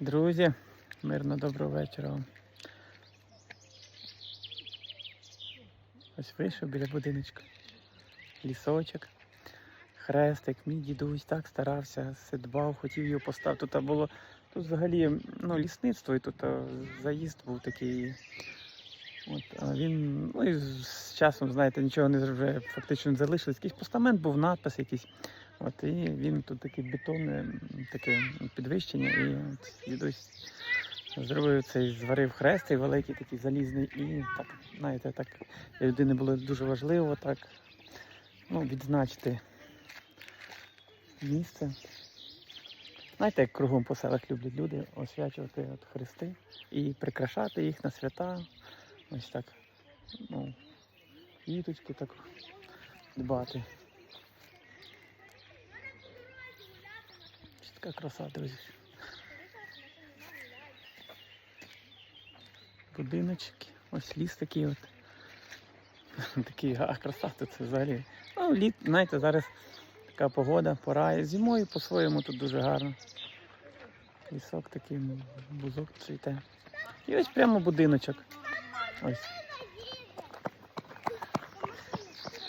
Друзі, мирно доброго вечора. Ось вийшов біля будиночка. Лісочок, хрестик, мій дідусь так старався, все дбав, хотів його поставити. Тут було тут взагалі ну, лісництво, і тут заїзд був такий. От, а він, ну і з часом, знаєте, нічого не вже фактично не залишилось. Якийсь постамент був, надпис якийсь. От, і він тут такий бетонне, таке підвищення, і дідусь зробив цей, зварив хрест, цей великий такий залізний, і так, знаєте, так для людини було дуже важливо так ну, відзначити місце. Знаєте, як кругом по селах люблять люди освячувати от хрести і прикрашати їх на свята. Ось так. Ну, квіточки так дбати. Така краса, друзі. Будиночки, ось ліс такий от. Такий, а краса тут взагалі. Ну, літ, знаєте, зараз така погода, пора. Зимою по-своєму тут дуже гарно. Лісок такий, бузок цвіте. І ось прямо будиночок. Ось.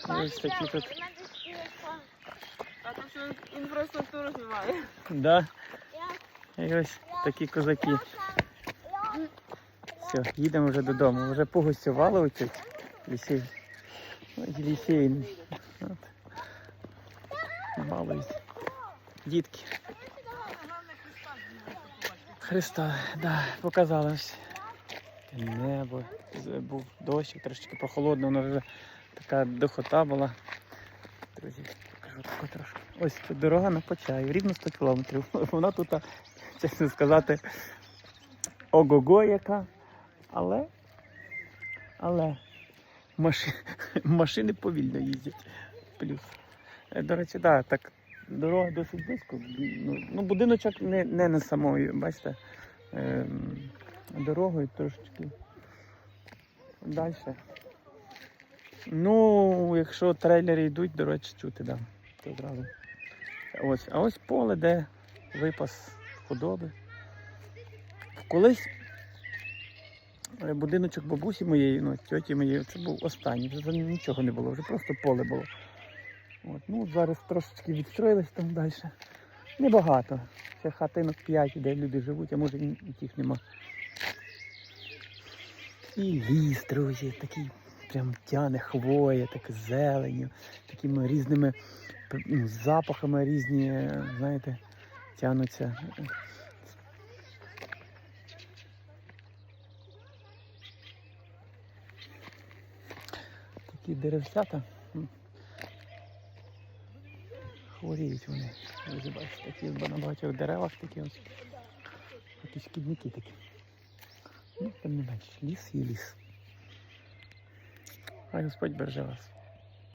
Ось такі тут. Що інфраструктуру знімає. Да. І ось такі козаки. Все, їдемо вже додому. Вже погостювали оці лісей. Ой, лісей. Балують. Дітки. Христа, да, показалось. Небо, був дощ, трошечки прохолодно, воно вже така дохота була. Друзі, покажу трошки. Ось дорога на Почаю, рівно 100 кілометрів. Вона тут, чесно сказати, ого-го яка. Але, але маши, машини повільно їздять. Плюс. Е, До речі, да, так, дорога досить близько. Ну, ну, будиночок не, не на самої, бачите, ем, дорогою трошечки далі. Ну, якщо трейлери йдуть, до речі, чути, да, то зразу. Ось, а ось поле, де випас худоби. Колись е, будиночок бабусі моєї, ну, тьоті моєї, це був останній, вже нічого не було, вже просто поле було. От, ну, зараз трошечки відстроїлись там далі. Небагато. Ще хатинок 5, де люди живуть, а може і тих нема. І ліс, друзі, такий прям тяне хвоя, так зеленю, такими різними ну, запахами різні, знаєте, тянуться. Такі деревцята. Хворіють вони. Ви бачите, такі на багатьох деревах такі ось. Якісь шкідники такі. Ну, тим не менш, ліс і ліс. Хай Господь береже вас.